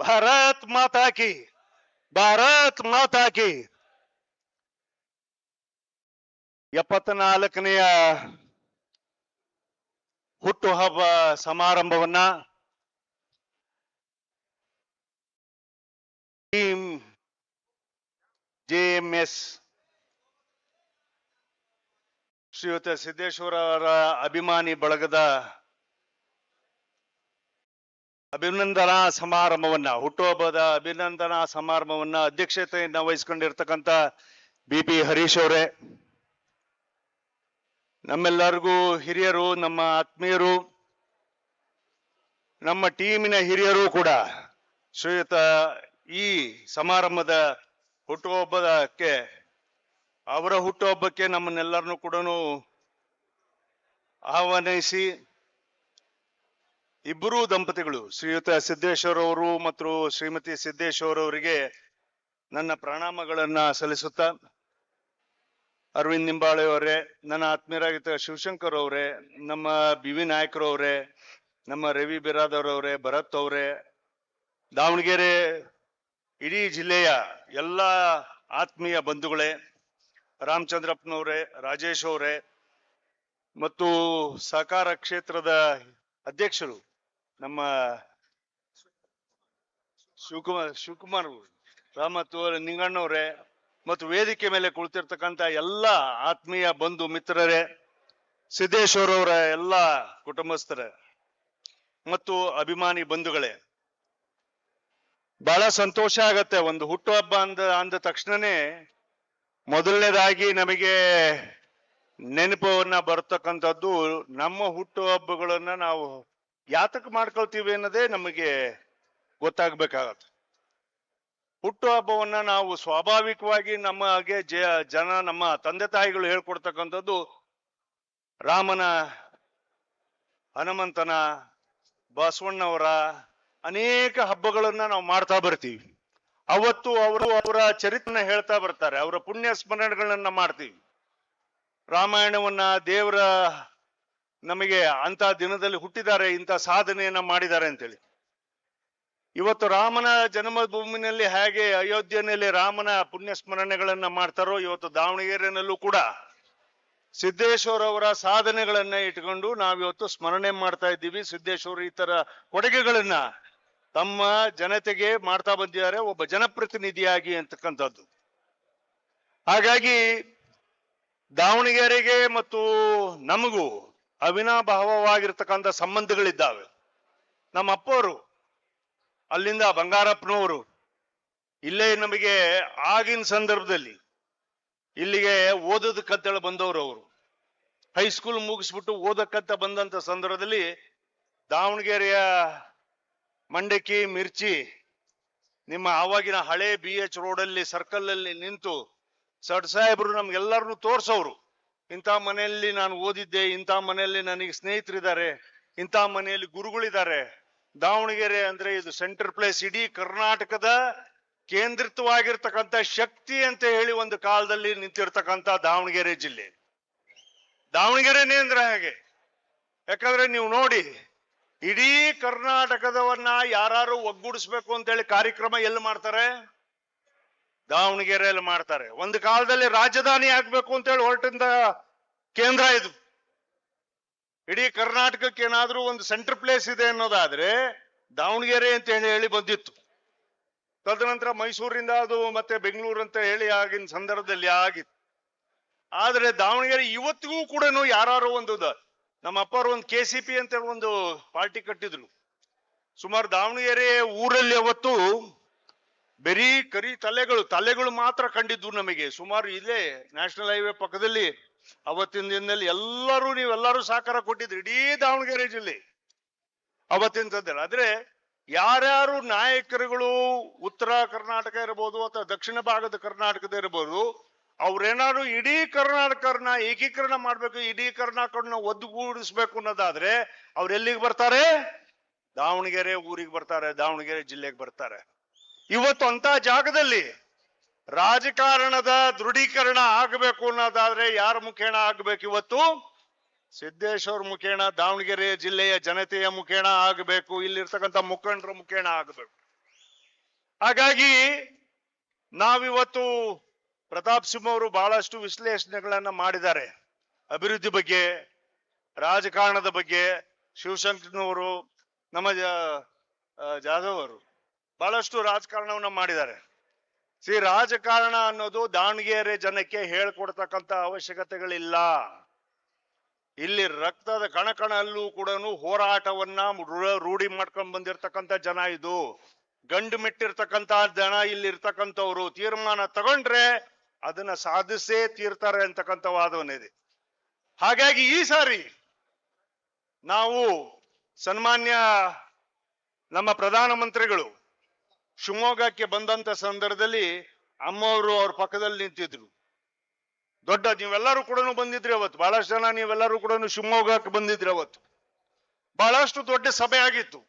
ಭಾರತ್ ಮಾತಾಕಿ ಭಾರತ್ ಮಾತಾ ಕಿ. ಎಪ್ಪತ್ನಾಲ್ಕನೆಯ ಹುಟ್ಟುಹಬ್ಬ ಸಮಾರಂಭವನ್ನ team JMS ಶ್ರೀಯುತ ಸಿದ್ದೇಶ್ವರ ಅವರ ಅಭಿಮಾನಿ ಬಳಗದ ಅಭಿನಂದನಾ ಸಮಾರಂಭವನ್ನ, ಹುಟ್ಟುಹಬ್ಬದ ಅಭಿನಂದನಾ ಸಮಾರಂಭವನ್ನ ಅಧ್ಯಕ್ಷತೆಯನ್ನ ವಹಿಸ್ಕೊಂಡಿರ್ತಕ್ಕಂಥ ಬಿ ಪಿ ಹರೀಶ್ ಅವರೇ, ನಮ್ಮೆಲ್ಲರಿಗೂ ಹಿರಿಯರು, ನಮ್ಮ ಆತ್ಮೀಯರು, ನಮ್ಮ ಟೀಮಿನ ಹಿರಿಯರು ಕೂಡ ಶ್ರೀಯುತ ಈ ಸಮಾರಂಭದ ಹುಟ್ಟುಹಬ್ಬದಕ್ಕೆ ಅವರ ಹುಟ್ಟುಹಬ್ಬಕ್ಕೆ ನಮ್ಮನ್ನೆಲ್ಲರನ್ನು ಕೂಡ ಆಹ್ವಾನಿಸಿ ಇಬ್ಬರೂ ದಂಪತಿಗಳು, ಶ್ರೀಯುತ ಸಿದ್ದೇಶ್ವರ ಅವರು ಮತ್ತು ಶ್ರೀಮತಿ ಸಿದ್ದೇಶ್ವರ ಅವರಿಗೆ ನನ್ನ ಪ್ರಣಾಮಗಳನ್ನ ಸಲ್ಲಿಸುತ್ತಾ, ಅರವಿಂದ್ ನಿಂಬಾಳೆ ಅವರೇ, ನನ್ನ ಆತ್ಮೀಯರಾಗಿದ್ದ ಶಿವಶಂಕರ್ ಅವರೇ, ನಮ್ಮ ಬಿ ವಿ ನಾಯಕರು ಅವರೇ, ನಮ್ಮ ರವಿ ಬಿರಾದರ್ ಅವರೇ, ಭರತ್ ಅವರೇ, ದಾವಣಗೆರೆ, ಇಡೀ ಜಿಲ್ಲೆಯ ಎಲ್ಲ ಆತ್ಮೀಯ ಬಂಧುಗಳೇ, ರಾಮಚಂದ್ರಪ್ಪನವರೇ, ರಾಜೇಶ್ ಅವರೇ ಮತ್ತು ಸಹಕಾರ ಕ್ಷೇತ್ರದ ಅಧ್ಯಕ್ಷರು ನಮ್ಮ ಶಿವಕುಮಾರ್ ಶಿವಕುಮಾರ್ ಮತ್ತು ನಿಂಗಣ್ಣವರೇ ಮತ್ತು ವೇದಿಕೆ ಮೇಲೆ ಕುಳಿತಿರ್ತಕ್ಕಂಥ ಎಲ್ಲ ಆತ್ಮೀಯ ಬಂಧು ಮಿತ್ರರೇ, ಸಿದ್ದೇಶ್ವರ ಅವರ ಎಲ್ಲ ಕುಟುಂಬಸ್ಥರೇ ಮತ್ತು ಅಭಿಮಾನಿ ಬಂಧುಗಳೇ, ಬಹಳ ಸಂತೋಷ ಆಗತ್ತೆ. ಒಂದು ಹುಟ್ಟುಹಬ್ಬ ಅಂದ ಅಂದ ತಕ್ಷಣನೇ ಮೊದಲನೇದಾಗಿ ನಮಗೆ ನೆನಪನ್ನ ಬರ್ತಕ್ಕಂಥದ್ದು ನಮ್ಮ ಹುಟ್ಟುಹಬ್ಬಗಳನ್ನ ನಾವು ಯಾತಕ್ ಮಾಡ್ಕೊಳ್ತೀವಿ ಅನ್ನೋದೇ ನಮಗೆ ಗೊತ್ತಾಗ್ಬೇಕಾಗತ್ತೆ. ಹುಟ್ಟುಹಬ್ಬವನ್ನ ನಾವು ಸ್ವಾಭಾವಿಕವಾಗಿ ನಮಗೆ ಜ- ಜನ, ನಮ್ಮ ತಂದೆ ತಾಯಿಗಳು ಹೇಳ್ಕೊಡ್ತಕ್ಕಂಥದ್ದು ರಾಮನ, ಹನುಮಂತನ, ಬಸವಣ್ಣವರ ಅನೇಕ ಹಬ್ಬಗಳನ್ನ ನಾವು ಮಾಡ್ತಾ ಬರ್ತೀವಿ. ಅವತ್ತು ಅವರು ಅವರ ಚರಿತ್ರನ ಹೇಳ್ತಾ ಬರ್ತಾರೆ, ಅವರ ಪುಣ್ಯ ಸ್ಮರಣೆಗಳನ್ನ ಮಾಡ್ತೀವಿ. ರಾಮಾಯಣವನ್ನ ದೇವರ ನಮಗೆ ಅಂತ ದಿನದಲ್ಲಿ ಹುಟ್ಟಿದ್ದಾರೆ, ಇಂಥ ಸಾಧನೆಯನ್ನ ಮಾಡಿದ್ದಾರೆ ಅಂತೇಳಿ. ಇವತ್ತು ರಾಮನ ಜನ್ಮಭೂಮಿನಲ್ಲಿ ಹೇಗೆ ಅಯೋಧ್ಯೆಯಲ್ಲಿ ರಾಮನ ಪುಣ್ಯ ಸ್ಮರಣೆಗಳನ್ನ ಮಾಡ್ತಾರೋ, ಇವತ್ತು ದಾವಣಗೆರೆನಲ್ಲೂ ಕೂಡ ಸಿದ್ದೇಶ್ವರ ಅವರ ಸಾಧನೆಗಳನ್ನ ಇಟ್ಕೊಂಡು ನಾವಿವತ್ತು ಸ್ಮರಣೆ ಮಾಡ್ತಾ ಇದ್ದೀವಿ. ಸಿದ್ದೇಶ್ವರ ಈ ತರ ಕೊಡುಗೆಗಳನ್ನ ತಮ್ಮ ಜನತೆಗೆ ಮಾಡ್ತಾ ಬಂದಿದ್ದಾರೆ. ಒಬ್ಬ ಜನಪ್ರತಿನಿಧಿಯಾಗಿ ಅಂತಕ್ಕಂಥದ್ದು. ಹಾಗಾಗಿ ದಾವಣಗೆರೆಗೆ ಮತ್ತು ನಮಗೂ ಅವಿನಾಭಾವವಾಗಿರ್ತಕ್ಕಂಥ ಸಂಬಂಧಗಳಿದ್ದಾವೆ. ನಮ್ಮ ಅಪ್ಪವರು ಅಲ್ಲಿಂದ ಬಂಗಾರಪ್ಪನವರು, ಇಲ್ಲೇ ನಮಗೆ ಆಗಿನ ಸಂದರ್ಭದಲ್ಲಿ ಇಲ್ಲಿಗೆ ಓದೋದಕ್ಕಂತೇಳಿ ಬಂದವರು ಅವರು. ಹೈಸ್ಕೂಲ್ ಮುಗಿಸ್ಬಿಟ್ಟು ಓದಕ್ಕಂತ ಬಂದಂತ ಸಂದರ್ಭದಲ್ಲಿ ದಾವಣಗೆರೆಯ ಮಂಡಕ್ಕಿ, ಮಿರ್ಚಿ ನಿಮ್ಮ ಆವಾಗಿನ ಹಳೆ ಬಿ ಎಚ್ ರೋಡಲ್ಲಿ ಸರ್ಕಲ್ ಅಲ್ಲಿ ನಿಂತು ಸಡ್ ಸಾಹೇಬ್ರು ನಮ್ಗೆಲ್ಲರನ್ನು ತೋರ್ಸೋರು ಇಂಥ ಮನೆಯಲ್ಲಿ ನಾನು ಓದಿದ್ದೆ, ಇಂಥ ಮನೆಯಲ್ಲಿ ನನಗೆ ಸ್ನೇಹಿತರಿದ್ದಾರೆ, ಇಂಥ ಮನೆಯಲ್ಲಿ ಗುರುಗಳಿದ್ದಾರೆ. ದಾವಣಗೆರೆ ಅಂದ್ರೆ ಇದು ಸೆಂಟರ್ ಪ್ಲೇಸ್, ಇಡೀ ಕರ್ನಾಟಕದ ಕೇಂದ್ರಿತವಾಗಿರ್ತಕ್ಕಂಥ ಶಕ್ತಿ ಅಂತ ಹೇಳಿ ಒಂದು ಕಾಲದಲ್ಲಿ ನಿಂತಿರ್ತಕ್ಕಂಥ ದಾವಣಗೆರೆ ಜಿಲ್ಲೆ. ದಾವಣಗೆರೆನೇ ಅಂದ್ರೆ ಹಾಗೆ. ಯಾಕಂದ್ರೆ ನೀವು ನೋಡಿ, ಇಡೀ ಕರ್ನಾಟಕದವನ್ನ ಯಾರು ಒಗ್ಗೂಡಿಸ್ಬೇಕು ಅಂತೇಳಿ ಕಾರ್ಯಕ್ರಮ ಎಲ್ಲಿ ಮಾಡ್ತಾರೆ? ದಾವಣಗೆರೆಯಲ್ಲಿ ಮಾಡ್ತಾರೆ. ಒಂದು ಕಾಲದಲ್ಲಿ ರಾಜಧಾನಿ ಆಗ್ಬೇಕು ಅಂತ ಹೇಳಿ ಹೊರಟಿಂದ ಕೇಂದ್ರ ಇದು. ಇಡೀ ಕರ್ನಾಟಕಕ್ಕೆ ಏನಾದ್ರೂ ಒಂದು ಸೆಂಟರ್ ಪ್ಲೇಸ್ ಇದೆ ಅನ್ನೋದಾದ್ರೆ ದಾವಣಗೆರೆ ಅಂತ ಹೇಳಿ ಬಂದಿತ್ತು. ತದನಂತರ ಮೈಸೂರಿಂದ ಅದು ಮತ್ತೆ ಬೆಂಗಳೂರು ಅಂತ ಹೇಳಿ ಆಗಿನ ಸಂದರ್ಭದಲ್ಲಿ ಆಗಿತ್ತು. ಆದ್ರೆ ದಾವಣಗೆರೆ ಇವತ್ತಿಗೂ ಕೂಡ ಯಾರು ಒಂದು ನಮ್ಮ ಅಪ್ಪರು ಒಂದು ಕೆ ಸಿ ಪಿ ಅಂತ ಹೇಳಿ ಒಂದು ಪಾರ್ಟಿ ಕಟ್ಟಿದ್ರು. ಸುಮಾರು ದಾವಣಗೆರೆ ಊರಲ್ಲಿ ಅವತ್ತು ಬರೀ ಕರಿ ತಲೆಗಳು ತಲೆಗಳು ಮಾತ್ರ ಕಂಡಿದ್ದು ನಮಗೆ. ಸುಮಾರು ಇಲ್ಲೇ ನ್ಯಾಷನಲ್ ಹೈವೇ ಪಕ್ಕದಲ್ಲಿ ಅವತ್ತಿನ ದಿನದಲ್ಲಿ ಎಲ್ಲರೂ ನೀವೆಲ್ಲರೂ ಸಹಕಾರ ಕೊಟ್ಟಿದ್ರಿ ಇಡೀ ದಾವಣಗೆರೆ ಜಿಲ್ಲೆ ಅವತ್ತಿನ ತಂದ್ರೆ ಆದ್ರೆ ಯಾರ್ಯಾರು ನಾಯಕರುಗಳು ಉತ್ತರ ಕರ್ನಾಟಕ ಇರಬಹುದು ಅಥವಾ ದಕ್ಷಿಣ ಭಾಗದ ಕರ್ನಾಟಕದ ಇರಬಹುದು ಅವ್ರೇನಾದ್ರು ಇಡೀ ಕರ್ನಾಟಕರನ್ನ ಏಕೀಕರಣ ಮಾಡ್ಬೇಕು, ಇಡೀ ಕರ್ನಾಟಕನ ಒದ್ದುಗೂಡಿಸ್ಬೇಕು ಅನ್ನೋದಾದ್ರೆ ಅವ್ರು ಎಲ್ಲಿಗೆ ಬರ್ತಾರೆ? ದಾವಣಗೆರೆ ಊರಿಗೆ ಬರ್ತಾರೆ, ದಾವಣಗೆರೆ ಜಿಲ್ಲೆಗೆ ಬರ್ತಾರೆ. ಇವತ್ತು ಅಂತ ಜಾಗದಲ್ಲಿ ರಾಜಕಾರಣದ ದೃಢೀಕರಣ ಆಗಬೇಕು ಅನ್ನೋದಾದ್ರೆ ಯಾರ ಮುಖೇಣ ಆಗ್ಬೇಕು ಇವತ್ತು? ಸಿದ್ದೇಶ್ವರ ಮುಖೇಣ, ದಾವಣಗೆರೆ ಜಿಲ್ಲೆಯ ಜನತೆಯ ಮುಖೇಣ ಆಗಬೇಕು, ಇಲ್ಲಿರ್ತಕ್ಕಂಥ ಮುಖಂಡರ ಮುಖೇಣ ಆಗಬೇಕು. ಹಾಗಾಗಿ ನಾವಿವತ್ತು ಪ್ರತಾಪ್ ಸಿಂಹ ಅವರು ಬಹಳಷ್ಟು ವಿಶ್ಲೇಷಣೆಗಳನ್ನ ಮಾಡಿದ್ದಾರೆ. ಅಭಿವೃದ್ಧಿ ಬಗ್ಗೆ, ರಾಜಕಾರಣದ ಬಗ್ಗೆ, ಶಿವಶಂಕರ್ನವರು, ನಮ್ಮ ಜಾಧವ್ ಅವರು. ಬಹಳಷ್ಟು ರಾಜಕಾರಣವನ್ನ ಮಾಡಿದ್ದಾರೆ. ಸಿ, ರಾಜಕಾರಣ ಅನ್ನೋದು ದಾವಣಗೆರೆ ಜನಕ್ಕೆ ಹೇಳ್ಕೊಡ್ತಕ್ಕಂಥ ಅವಶ್ಯಕತೆಗಳಿಲ್ಲ. ಇಲ್ಲಿ ರಕ್ತದ ಕಣಕಣಲ್ಲೂ ಕೂಡ ಹೋರಾಟವನ್ನ ರೂಢಿ ಮಾಡ್ಕೊಂಡ್ ಬಂದಿರತಕ್ಕಂತ ಜನ ಇದು. ಗಂಡು ಮೆಟ್ಟಿರ್ತಕ್ಕಂತ ಜನ ಇಲ್ಲಿ ಇರ್ತಕ್ಕಂಥವ್ರು ತೀರ್ಮಾನ ತಗೊಂಡ್ರೆ ಅದನ್ನ ಸಾಧಿಸೇ ತೀರ್ತಾರೆ ಅಂತಕ್ಕಂಥ ವಾದವನ್ನಿದೆ. ಹಾಗಾಗಿ ಈ ಸಾರಿ ನಾವು ಸನ್ಮಾನ್ಯ ನಮ್ಮ ಪ್ರಧಾನಮಂತ್ರಿಗಳು ಶಿವಮೊಗ್ಗಕ್ಕೆ ಬಂದಂತ ಸಂದರ್ಭದಲ್ಲಿ ಅಮ್ಮವರು ಅವ್ರ ಪಕ್ಕದಲ್ಲಿ ನಿಂತಿದ್ರು. ದೊಡ್ಡ, ನೀವೆಲ್ಲರೂ ಕೂಡ ಬಂದಿದ್ರಿ ಅವತ್ತು. ಬಹಳಷ್ಟು ಜನ ನೀವೆಲ್ಲರೂ ಕೂಡ ಶಿವಮೊಗ್ಗಕ್ಕೆ ಬಂದಿದ್ರಿ ಅವತ್ತು. ಬಹಳಷ್ಟು ದೊಡ್ಡ ಸಭೆ ಆಗಿತ್ತು.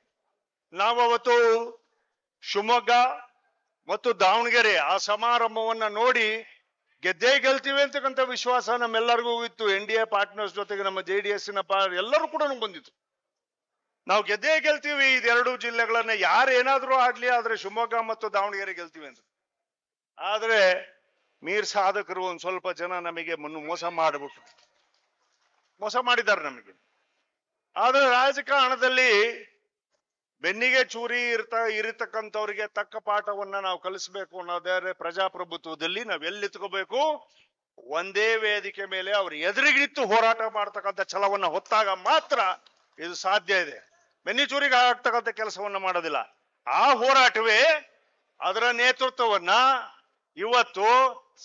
ನಾವು ಅವತ್ತು ಶಿವಮೊಗ್ಗ ಮತ್ತು ದಾವಣಗೆರೆ ಆ ಸಮಾರಂಭವನ್ನ ನೋಡಿ ಗೆದ್ದೇ ಗೆಲ್ತೀವಿ ಅಂತಕ್ಕಂಥ ವಿಶ್ವಾಸ ನಮ್ಮೆಲ್ಲರಿಗೂ ಇತ್ತು. ಎನ್ ಡಿ ಎ ಪಾರ್ಟ್ನರ್ಸ್ ಜೊತೆಗೆ ನಮ್ಮ ಜೆ ಡಿ ಎಸ್ನ ಪಾ ಎಲ್ಲರೂ ಕೂಡ ಬಂದಿತ್ತು ನಾವು ಗೆದ್ದೇ ಗೆಲ್ತೀವಿ ಇದೆರಡು ಜಿಲ್ಲೆಗಳನ್ನ. ಯಾರು ಆಡ್ಲಿ ಆದ್ರೆ ಶಿವಮೊಗ್ಗ ಮತ್ತು ದಾವಣಗೆರೆ ಗೆಲ್ತೀವಿ ಅಂತ. ಆದ್ರೆ ಮೀರ್ ಸಾಧಕರು ಒಂದ್ ಸ್ವಲ್ಪ ಜನ ನಮಗೆ ಮುನ್ನು ಮೋಸ ಮಾಡಿಬಿಟ್ರು. ಮೋಸ ಮಾಡಿದ್ದಾರೆ ನಮಗೆ. ಆದ್ರೆ ರಾಜಕಾರಣದಲ್ಲಿ ಬೆನ್ನಿಗೆ ಚೂರಿ ಇರ್ತ, ಇರತಕ್ಕಂಥವ್ರಿಗೆ ತಕ್ಕ ಪಾಠವನ್ನ ನಾವು ಕಲಿಸ್ಬೇಕು ಅನ್ನೋದೇ ಪ್ರಜಾಪ್ರಭುತ್ವದಲ್ಲಿ ನಾವ್ ಎಲ್ಲಿ ನಿಂತ್ಕೋಬೇಕು? ಒಂದೇ ವೇದಿಕೆ ಮೇಲೆ ಅವ್ರ ಎದುರಿಗಿತ್ತು ಹೋರಾಟ ಮಾಡ್ತಕ್ಕಂಥ ಛಲವನ್ನ ಹೊತ್ತಾಗ ಮಾತ್ರ ಇದು ಸಾಧ್ಯ ಇದೆ. ಬೆನ್ನಿ ಚೂರಿಗೆ ಆಗ್ತಕ್ಕಂಥ ಕೆಲಸವನ್ನು ಮಾಡೋದಿಲ್ಲ. ಆ ಹೋರಾಟವೇ ಅದರ ನೇತೃತ್ವವನ್ನ ಇವತ್ತು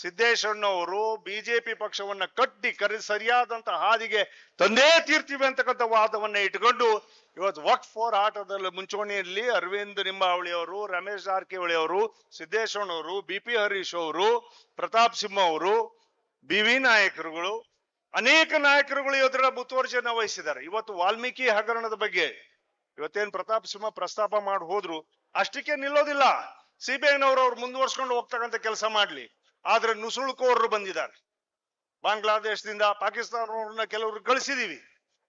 ಸಿದ್ದೇಶ್ವರನವರು ಬಿಜೆಪಿ ಪಕ್ಷವನ್ನ ಕಟ್ಟಿ ಕರೆ ಸರಿಯಾದಂತಹ ಹಾದಿಗೆ ತಂದೇ ತೀರ್ತೀವಿ ಅಂತಕ್ಕಂಥ ವಾದವನ್ನ ಇಟ್ಕೊಂಡು ಇವತ್ತು ವಕ್ಫ್ ಆಟದಲ್ಲಿ ಮುಂಚೂಣಿಯಲ್ಲಿ ಅರವಿಂದ್ ನಿಂಬಾವಳಿ ಅವರು, ರಮೇಶ್ ಜಾರಕಿಹೊಳಿ ಅವರು ಸಿದ್ದೇಶ್ವರನವರು ಬಿ ಪಿ ಹರೀಶ್ ಅವರು, ಪ್ರತಾಪ್ ಸಿಂಹ ಅವರು ಬಿ ವಿ ನಾಯಕರುಗಳು, ಅನೇಕ ನಾಯಕರುಗಳು ಇದರ ಮುತುವರ್ಜಿಯನ್ನು ವಹಿಸಿದ್ದಾರೆ. ಇವತ್ತು ವಾಲ್ಮೀಕಿ ಹಗರಣದ ಬಗ್ಗೆ ಇವತ್ತೇನ್ ಪ್ರತಾಪ್ ಸಿಂಹ ಪ್ರಸ್ತಾಪ ಮಾಡಿ ಹೋದ್ರು ಅಷ್ಟಕ್ಕೆ ನಿಲ್ಲೋದಿಲ್ಲ. ಸಿಬಿಐನವರು ಅವ್ರು ಮುಂದುವರ್ಸ್ಕೊಂಡು ಹೋಗ್ತಕ್ಕಂಥ ಕೆಲಸ ಮಾಡ್ಲಿ. ಆದ್ರೆ ನುಸುಳುಕೋರರು ಬಂದಿದ್ದಾರೆ. ಬಾಂಗ್ಲಾದೇಶದಿಂದ ಪಾಕಿಸ್ತಾನವ್ರನ್ನ ಕೆಲವರು ಕಳಿಸಿದೀವಿ.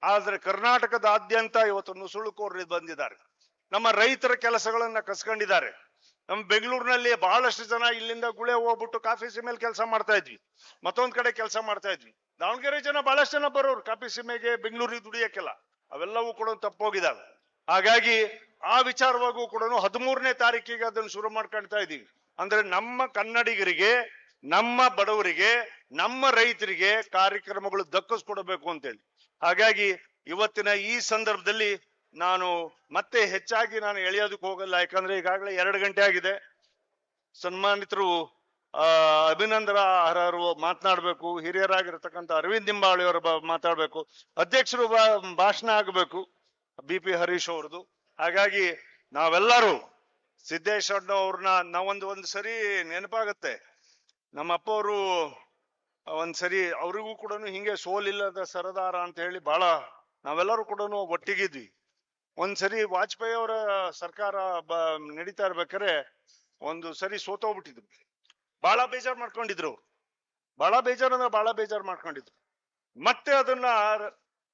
ಆದ್ರೆ ಕರ್ನಾಟಕದಾದ್ಯಂತ ಇವತ್ತು ನುಸುಳುಕೋರರು ಬಂದಿದ್ದಾರೆ. ನಮ್ಮ ರೈತರ ಕೆಲಸಗಳನ್ನ ಕಸ್ಕೊಂಡಿದ್ದಾರೆ. ನಮ್ಮ ಬೆಂಗಳೂರಿನಲ್ಲಿ ಬಹಳಷ್ಟು ಜನ ಇಲ್ಲಿಂದ ಗುಳೆ ಹೋಗ್ಬಿಟ್ಟು ಕಾಫಿ ಸೀಮೆಲ್ ಕೆಲಸ ಮಾಡ್ತಾ ಇದ್ವಿ. ಮತ್ತೊಂದ್ ಕಡೆ ಕೆಲಸ ಮಾಡ್ತಾ ಇದ್ವಿ. ದಾವಣಗೆರೆ ಜನ ಬಹಳಷ್ಟು ಜನ ಬರೋರು, ಕಾಫಿ ಸೀಮೆಗೆ ಬೆಂಗಳೂರಿಗೆ ದುಡಿಯಕ್ಕೆಲ್ಲ. ಅವೆಲ್ಲವೂ ಕೂಡ ತಪ್ಪೋಗಿದಾವೆ ಹಾಗಾಗಿ ಆ ವಿಚಾರವಾಗೂ ಕೂಡ ಹದಿಮೂರನೇ ತಾರೀಕಿಗೆ ಅದನ್ನು ಶುರು ಮಾಡ್ಕೊಳ್ತಾ ಇದೀವಿ ಅಂದ್ರೆ ನಮ್ಮ ಕನ್ನಡಿಗರಿಗೆ, ನಮ್ಮ ಬಡವರಿಗೆ, ನಮ್ಮ ರೈತರಿಗೆ ಕಾರ್ಯಕ್ರಮಗಳು ದಕ್ಕಿಸ್ಕೊಡ್ಬೇಕು ಅಂತೇಳಿ. ಹಾಗಾಗಿ ಇವತ್ತಿನ ಈ ಸಂದರ್ಭದಲ್ಲಿ ನಾನು ಮತ್ತೆ ಹೆಚ್ಚಾಗಿ ನಾನು ಎಳೆಯೋದಕ್ಕೆ ಹೋಗಲ್ಲ. ಯಾಕಂದ್ರೆ ಈಗಾಗಲೇ ಎರಡು ಗಂಟೆ ಆಗಿದೆ. ಸನ್ಮಾನಿತರು, ಆ, ಅಭಿನಂದನ ಅರ್ಹರು ಮಾತನಾಡಬೇಕು. ಹಿರಿಯರಾಗಿರ್ತಕ್ಕಂಥ ಅರವಿಂದ್ ನಿಂಬಾಳಿಯವರು ಮಾತಾಡ್ಬೇಕು. ಅಧ್ಯಕ್ಷರು ಬಾ- ಭಾಷಣ ಆಗಬೇಕು. ಬಿ ಪಿ ಹರೀಶ್ ಅವ್ರದ್ದು. ಹಾಗಾಗಿ ನಾವೆಲ್ಲರೂ ಸಿದ್ದೇಶ್ವರನ ಅವ್ರನ್ನ ನಾವೊಂದು ಒಂದು ಸರಿ ನೆನಪಾಗತ್ತೆ. ನಮ್ಮ ಅಪ್ಪ ಅವರು ಒಂದ್ ಸರಿ ಅವರಿಗೂ ಕೂಡ ಹಿಂಗೆ ಸೋಲಿಲ್ಲದ ಸರದಾರ ಅಂತ ಹೇಳಿ ಬಹಳ ನಾವೆಲ್ಲರೂ ಕೂಡ ಒಟ್ಟಿಗಿದ್ವಿ. ಒಂದ್ ಸರಿ ವಾಜಪೇಯಿ ಅವರ ಸರ್ಕಾರ ಬ ನಡೀತಾ ಇರ್ಬೇಕಾರೆ ಒಂದು ಸರಿ ಸೋತೋಗ್ಬಿಟ್ಟಿದ್ರು. ಬಹಳ ಬೇಜಾರ್ ಮಾಡ್ಕೊಂಡಿದ್ರು. ಬಹಳ ಬೇಜಾರ್ ಅಂದ್ರೆ ಬಹಳ ಬೇಜಾರ್ ಮಾಡ್ಕೊಂಡಿದ್ರು. ಮತ್ತೆ ಅದನ್ನ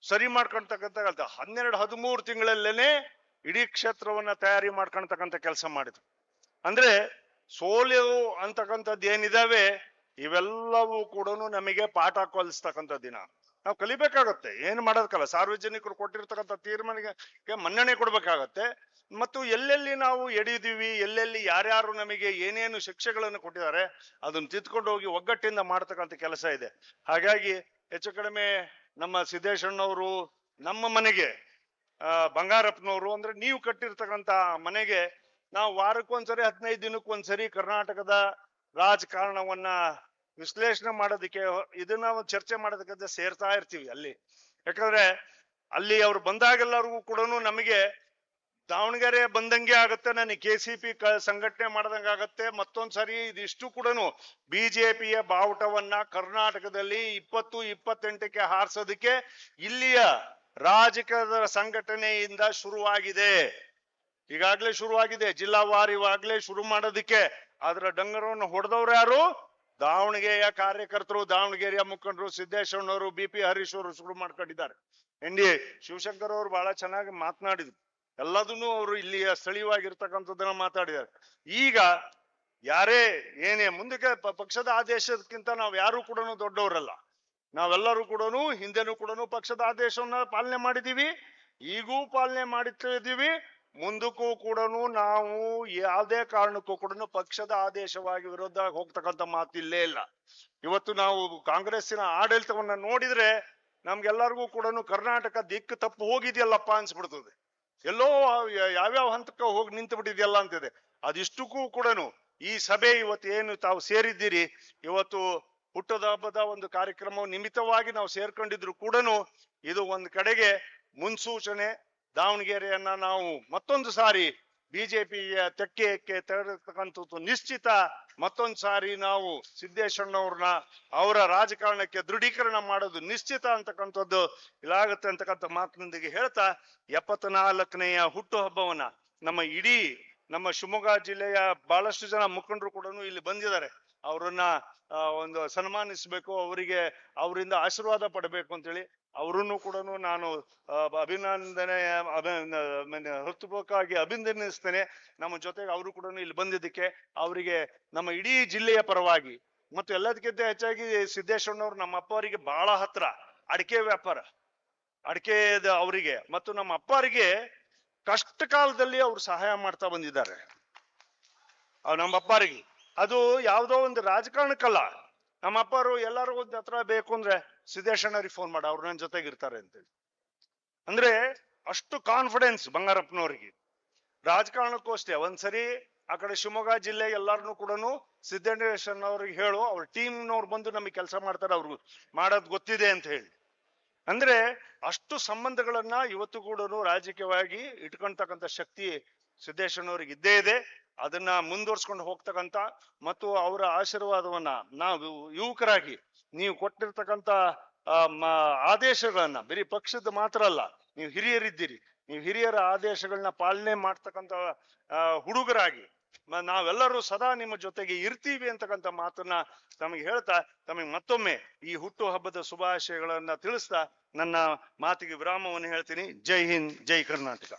ಸರಿ ಮಾಡ್ಕೊಳ್ತಕ್ಕಂತ ಹನ್ನೆರಡು, ಹದಿಮೂರು ತಿಂಗಳಲ್ಲೇನೆ ಇಡೀ ಕ್ಷೇತ್ರವನ್ನ ತಯಾರಿ ಮಾಡ್ಕೊಳ್ತಕ್ಕಂಥ ಕೆಲಸ ಮಾಡಿದ್ರು. ಅಂದ್ರೆ ಸೋಲು ಅಂತಕ್ಕಂಥದ್ದು ಏನಿದಾವೆ, ಇವೆಲ್ಲವೂ ಕೂಡ ನಮಗೆ ಪಾಠ ಕಲಿಸ್ತಕ್ಕಂಥ ದಿನ. ನಾವು ಕಲಿಬೇಕಾಗತ್ತೆ, ಏನು ಮಾಡೋದಕ್ಕಲ್ಲ, ಸಾರ್ವಜನಿಕರು ಕೊಟ್ಟಿರ್ತಕ್ಕಂಥ ತೀರ್ಮಾನಕ್ಕೆ ಮನ್ನಣೆ ಕೊಡ್ಬೇಕಾಗತ್ತೆ, ಮತ್ತು ಎಲ್ಲೆಲ್ಲಿ ನಾವು ಎಡಿದೀವಿ, ಎಲ್ಲೆಲ್ಲಿ ಯಾರ್ಯಾರು ನಮಗೆ ಏನೇನು ಶಿಕ್ಷೆಗಳನ್ನು ಕೊಟ್ಟಿದ್ದಾರೆ, ಅದನ್ನ ತಿದ್ಕೊಂಡು ಹೋಗಿ ಒಗ್ಗಟ್ಟಿಂದ ಮಾಡ್ತಕ್ಕಂಥ ಕೆಲಸ ಇದೆ. ಹಾಗಾಗಿ ಹೆಚ್ಚು ಕಡಿಮೆ ನಮ್ಮ ಸಿದ್ದೇಶಣ್ಣವರು ನಮ್ಮ ಮನೆಗೆ ಬಂಗಾರಪ್ಪನವರು ಅಂದ್ರೆ ನೀವು ಕಟ್ಟಿರ್ತಕ್ಕಂತ ಮನೆಗೆ ನಾವು ವಾರಕ್ಕೊಂದ್ಸರಿ ಹದಿನೈದು ದಿನಕ್ಕೊಂದ್ಸರಿ ಕರ್ನಾಟಕದ ರಾಜಕಾರಣವನ್ನ ವಿಶ್ಲೇಷಣೆ ಮಾಡೋದಕ್ಕೆ, ಇದನ್ನ ಚರ್ಚೆ ಮಾಡೋದಕ್ಕೆ ಸೇರ್ತಾ ಇರ್ತೀವಿ ಅಲ್ಲಿ. ಯಾಕಂದ್ರೆ ಅಲ್ಲಿ ಅವ್ರು ಬಂದಾಗೆಲ್ಲರಿಗೂ ಕೂಡ ನಮಗೆ ದಾವಣಗೆರೆ ಬಂದಂಗೆ ಆಗತ್ತೆ ನನಗೆ ಕೆ ಸಿ ಪಿ ಸಂಘಟನೆ ಮಾಡ್ದಂಗೆ ಆಗುತ್ತೆ, ಮತ್ತೊಂದ್ ಸರಿ ಇದಿಷ್ಟು ಕೂಡ ಬಿಜೆಪಿಯ ಬಾವುಟವನ್ನ ಕರ್ನಾಟಕದಲ್ಲಿ ಇಪ್ಪತ್ತು ಇಪ್ಪತ್ತೆಂಟಕ್ಕೆ ಹಾರಿಸೋದಕ್ಕೆ ಇಲ್ಲಿಯ ರಾಜಕೀಯದ ಸಂಘಟನೆಯಿಂದ ಶುರುವಾಗಿದೆ. ಈಗಾಗಲೇ ಶುರುವಾಗಿದೆ ಜಿಲ್ಲಾವಾರಿವಾಗಲೇ ಶುರು ಮಾಡೋದಕ್ಕೆ. ಅದರ ಡಂಗರವನ್ನು ಹೊಡೆದವ್ರು ಯಾರು? ದಾವಣಗೆರೆಯ ಕಾರ್ಯಕರ್ತರು, ದಾವಣಗೆರೆಯ ಮುಖಂಡರು ಸಿದ್ದೇಶ್ವರನವರು, ಬಿ ಪಿ ಹರೀಶ್ ಅವರು ಶುರು ಮಾಡ್ಕೊಂಡಿದ್ದಾರೆ. ಎನ್ ಡಿ ಶಿವಶಂಕರ್ ಅವರು ಬಹಳ ಚೆನ್ನಾಗಿ ಮಾತನಾಡಿದ್ರು. ಎಲ್ಲದನ್ನು ಅವರು ಇಲ್ಲಿಯ ಸ್ಥಳೀಯವಾಗಿರ್ತಕ್ಕಂಥದ್ದನ್ನ ಮಾತಾಡಿದ್ದಾರೆ. ಈಗ ಯಾರೇ ಏನೇ ಮುಂದಕ್ಕೆ ಪಕ್ಷದ ಆದೇಶಕ್ಕಿಂತ ನಾವು ಯಾರು ಕೂಡ ದೊಡ್ಡವರಲ್ಲ. ನಾವೆಲ್ಲರೂ ಕೂಡ ಹಿಂದೆನೂ ಕೂಡ ಪಕ್ಷದ ಆದೇಶವನ್ನ ಪಾಲನೆ ಮಾಡಿದೀವಿ ಈಗೂ ಪಾಲನೆ ಮಾಡಿದ್ದೀವಿ ಮುಂದಕ್ಕೂ ಕೂಡ ನಾವು ಯಾವುದೇ ಕಾರಣಕ್ಕೂ ಕೂಡ ಪಕ್ಷದ ಆದೇಶವಾಗಿ ವಿರೋಧ ಹೋಗ್ತಕ್ಕಂಥ ಮಾತಿಲ್ಲೇ ಇಲ್ಲ. ಇವತ್ತು ನಾವು ಕಾಂಗ್ರೆಸ್ಸಿನ ಆಡಳಿತವನ್ನ ನೋಡಿದ್ರೆ ನಮ್ಗೆಲ್ಲರಿಗೂ ಕೂಡ ಕರ್ನಾಟಕ ದಿಕ್ಕು ತಪ್ಪು ಹೋಗಿದೆಯಲ್ಲಪ್ಪ ಅನ್ಸ್ಬಿಡ್ತದೆ. ಎಲ್ಲೋ ಯಾವ್ಯಾವ ಹಂತಕ್ಕೆ ಹೋಗಿ ನಿಂತು ಬಿಟ್ಟಿದೆಯಲ್ಲ ಅಂತಿದೆ. ಅದಿಷ್ಟಕ್ಕೂ ಕೂಡ ಈ ಸಭೆ ಇವತ್ತು ಏನು ತಾವು ಸೇರಿದ್ದೀರಿ, ಇವತ್ತು ಹುಟ್ಟದ ಹಬ್ಬದ ಒಂದು ಕಾರ್ಯಕ್ರಮ ನಿಮಿತ್ತವಾಗಿ ನಾವು ಸೇರ್ಕೊಂಡಿದ್ರು ಕೂಡ ಇದು ಒಂದು ಕಡೆಗೆ ಮುನ್ಸೂಚನೆ, ದಾವಣಗೆರೆಯನ್ನ ನಾವು ಮತ್ತೊಂದು ಸಾರಿ ಬಿಜೆಪಿಯ ತೆಕ್ಕೆಯಕ್ಕೆ ತೆರಳತಕ್ಕಂಥದ್ದು ನಿಶ್ಚಿತ ಮತ್ತೊಂದು ಸಾರಿ ನಾವು ಸಿದ್ದೇಶ್ವರನವ್ರನ್ನ ಅವರ ರಾಜಕಾರಣಕ್ಕೆ ದೃಢೀಕರಣ ಮಾಡೋದು ನಿಶ್ಚಿತ ಅಂತಕ್ಕಂಥದ್ದು ಇದಾಗುತ್ತೆ ಅಂತಕ್ಕಂಥ ಮಾತಿನೊಂದಿಗೆ ಹೇಳ್ತಾ, ಎಪ್ಪತ್ನಾಲ್ಕನೆಯ ಹುಟ್ಟುಹಬ್ಬವನ್ನ ಹುಟ್ಟು ಹಬ್ಬವನ್ನ ನಮ್ಮ ಇಡೀ ನಮ್ಮ ಶಿವಮೊಗ್ಗ ಜಿಲ್ಲೆಯ ಬಹಳಷ್ಟು ಜನ ಮುಖಂಡರು ಕೂಡ ಇಲ್ಲಿ ಬಂದಿದ್ದಾರೆ. ಅವರನ್ನ ಒಂದು ಸನ್ಮಾನಿಸಬೇಕು, ಅವರಿಗೆ ಅವರಿಂದ ಆಶೀರ್ವಾದ ಪಡಬೇಕು ಅಂತೇಳಿ ಅವರನ್ನು ಕೂಡ ನಾನು ಅಭಿನಂದನೆ ಹೃತ್ಪೂರ್ವಕವಾಗಿ ಅಭಿನಂದಿಸ್ತೇನೆ. ನಮ್ಮ ಜೊತೆಗೆ ಅವರು ಕೂಡ ಇಲ್ಲಿ ಬಂದಿದ್ದಕ್ಕೆ ಅವರಿಗೆ ನಮ್ಮ ಇಡೀ ಜಿಲ್ಲೆಯ ಪರವಾಗಿ ಮತ್ತು ಎಲ್ಲದಕ್ಕಿಂತ ಹೆಚ್ಚಾಗಿ ಸಿದ್ದೇಶ್ವರನವ್ರು ನಮ್ಮ ಅಪ್ಪ ಅವರಿಗೆ ಬಹಳ ಹತ್ರ, ಅಡಿಕೆ ವ್ಯಾಪಾರ ಅಡಿಕೆ ಅವರಿಗೆ ಮತ್ತು ನಮ್ಮ ಅಪ್ಪರಿಗೆ ಕಷ್ಟ ಕಾಲದಲ್ಲಿ ಅವ್ರು ಸಹಾಯ ಮಾಡ್ತಾ ಬಂದಿದ್ದಾರೆ. ನಮ್ಮ ಅಪ್ಪರಿಗೆ. ಅದು ಯಾವುದೋ ಒಂದು ರಾಜಕಾರಣಕ್ಕಲ್ಲ. ನಮ್ಮ ಅಪ್ಪರು ಎಲ್ಲರೂ ಒಂದ್ ಹತ್ರ ಬೇಕು ಅಂದ್ರೆ ಸಿದ್ದೇಶಣ್ಣವ್ರಿಗೆ ಫೋನ್ ಮಾಡ, ಅವ್ರು ನನ್ನ ಜೊತೆಗೆ ಇರ್ತಾರೆ ಅಂತೇಳಿ. ಅಂದ್ರೆ ಅಷ್ಟು ಕಾನ್ಫಿಡೆನ್ಸ್ ಬಂಗಾರಪ್ಪನವ್ರಿಗೆ. ರಾಜಕಾರಣಕ್ಕೂ ಅಷ್ಟೇ, ಒಂದ್ಸರಿ ಆ ಕಡೆ ಶಿವಮೊಗ್ಗ ಜಿಲ್ಲೆ ಎಲ್ಲಾರನು ಕೂಡ ಸಿದ್ದೇಶ್ವರನವ್ರಿಗೆ ಹೇಳು, ಅವ್ರ ಟೀಮ್ನವ್ರು ಬಂದು ನಮಗೆ ಕೆಲಸ ಮಾಡ್ತಾರೆ ಅವ್ರು ಮಾಡೋದ್ ಗೊತ್ತಿದೆ ಅಂತ ಹೇಳಿ. ಅಂದ್ರೆ ಅಷ್ಟು ಸಂಬಂಧಗಳನ್ನ ಇವತ್ತು ಕೂಡ ರಾಜಕೀಯವಾಗಿ ಇಟ್ಕೊಂತಕ್ಕಂಥ ಶಕ್ತಿ ಸಿದ್ದೇಶ್ವರನವ್ರಿಗೆ ಇದ್ದೇ ಇದೆ. ಅದನ್ನ ಮುಂದುವರ್ಸ್ಕೊಂಡು ಹೋಗ್ತಕ್ಕಂಥ ಮತ್ತು ಅವರ ಆಶೀರ್ವಾದವನ್ನ ನಾವು ಯುವಕರಾಗಿ ನೀವು ಕೊಟ್ಟಿರ್ತಕ್ಕಂಥ ಆ, ಆದೇಶಗಳನ್ನ ಬರೀ ಪಕ್ಷದ ಮಾತ್ರ ಅಲ್ಲ ನೀವು ಹಿರಿಯರಿದ್ದೀರಿ. ನೀವು ಹಿರಿಯರ ಆದೇಶಗಳನ್ನ ಪಾಲನೆ ಮಾಡ್ತಕ್ಕಂಥ ಆ, ಹುಡುಗರಾಗಿ ನಾವೆಲ್ಲರೂ ಸದಾ ನಿಮ್ಮ ಜೊತೆಗೆ ಇರ್ತೀವಿ ಅಂತಕ್ಕಂಥ ಮಾತನ್ನ ತಮಗೆ ಹೇಳ್ತಾ ತಮಗೆ ಮತ್ತೊಮ್ಮೆ ಈ ಹುಟ್ಟು ಹಬ್ಬದ ಶುಭಾಶಯಗಳನ್ನ ತಿಳಿಸ್ತಾ ನನ್ನ ಮಾತಿಗೆ ವಿರಾಮವನ್ನು ಹೇಳ್ತೀನಿ. ಜೈ ಹಿಂದ್ ಜೈ ಕರ್ನಾಟಕ.